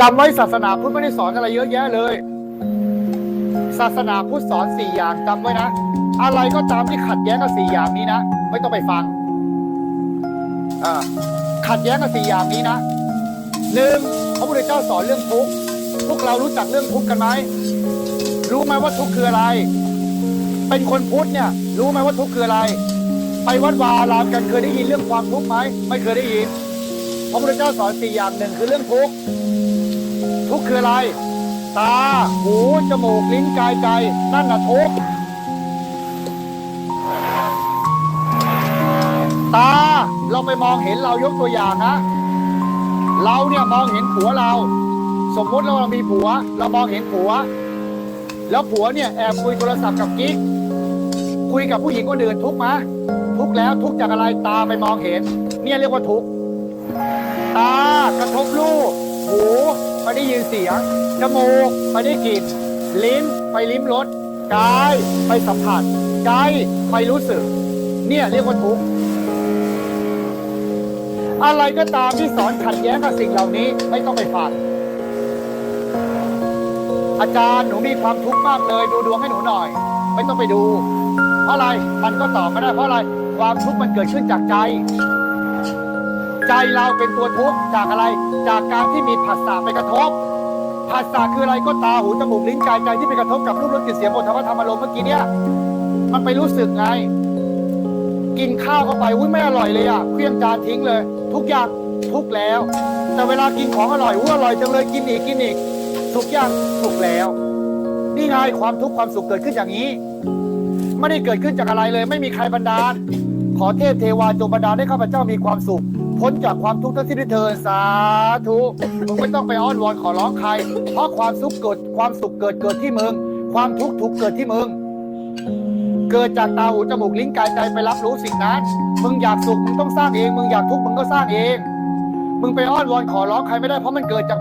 จำไว้ศาสนาพุทธไม่ได้สอนอะไรเยอะแยะเลย ศาสนาพุทธสอนสี่อย่างจำไว้นะ อะไรก็ตามที่ขัดแย้งกับสี่อย่างนี้นะ ไม่ต้องไปฟังอ่าขัดแย้งกับสี่อย่างนี้นะหนึ่งพระพุทธเจ้าสอนเรื่องทุกข์พวกเรารู้จักเรื่องทุกข์กันไหมรู้ไหมว่าทุกข์คืออะไร เป็นคนพุทธเนี่ย รู้ไหมว่าทุกข์คืออะไร ไปวัดวาอารามกันเคยได้ยินเรื่องความทุกข์ไหมไม่เคยได้ยินพระพุทธเจ้าสอนสี่อย่างหนึ่งคือเรื่องทุกข์ ทุกข์คืออะไร ตา หู จมูก ลิ้น กาย ใจ นั่นน่ะทุกข์ ตา เราไปมองเห็นเรายกตัวอย่างนะ เราเนี่ยมองเห็นผัวเรา สมมุติเราเรามีผัว เรามองเห็นผัว แล้วผัวเนี่ยแอบคุยโทรศัพท์กับกิ๊ก คุยกับผู้หญิงคนอื่นทุกข์ไหมทุกข์แล้วทุกข์จากอะไร ตาไปมองเห็น เนี่ยเรียกว่าทุกข์ ตากระทบรูป ไปได้ยินเสียง จมูกไปได้กลิ่น ลิ้นไปลิ้มรส กายไปสัมผัส ใจไปรู้สึก เนี่ยเรียกว่าทุกข์ อะไรก็ตามที่สอนขัดแย้งกับสิ่งเหล่านี้ไม่ต้องไปฟังอาจารย์หนูมีความทุกข์มากเลย ดูดวงให้หนูหน่อย ไม่ต้องไปดู เพราะอะไรมันก็ตอบไม่ได้เพราะอะไรความทุกข์มันเกิดขึ้นจากใจ ใจเราเป็นตัวทุกข์จากอะไร จากการที่มีผัสสะไปกระทบผัสสะคืออะไรก็ตาหูจมูกลิ้นกายใจที่ไปกระทบกับรูปรสกลิ่นเสียงบทธรรมธรรมอารมณ์เมื่อกี้เนี่ยมันไปรู้สึกไง กินข้าวเข้าไปอุ้ยไม่อร่อยเลยอะเครื่องจานทิ้งเลย ทุกอย่างทุกแล้ว แต่เวลากินของอร่อยอุ้ยอร่อยจังเลยกินอีกกินอีกทุกอย่างทุกแล้ว นี่ไงความทุกข์ความสุขเกิดขึ้นอย่างนี้ ไม่ได้เกิดขึ้นจากอะไรเลย ไม่มีใครบันดาล ขอเทพเทวาจงบันดาลให้ข้าพเจ้ามีความสุข พ้นจากความทุกข์ทั้งสิ้นด้วยเถิดสาธุมึงไม่ต้องไปอ้อนวอนขอร้องใคร เพราะความสุขเกิดความสุขเกิดเกิดที่มึง ความทุกข์ทุกเกิดที่มึง เกิดจากตาหูจมูกลิ้นกายใจไปรับรู้สิ่งนั้น มึงอยากสุขมึงต้องสร้างเอง มึงอยากทุกข์มึงก็สร้างเอง มึงไปอ้อนวอนขอร้องใครไม่ได้เพราะมันเกิดจาก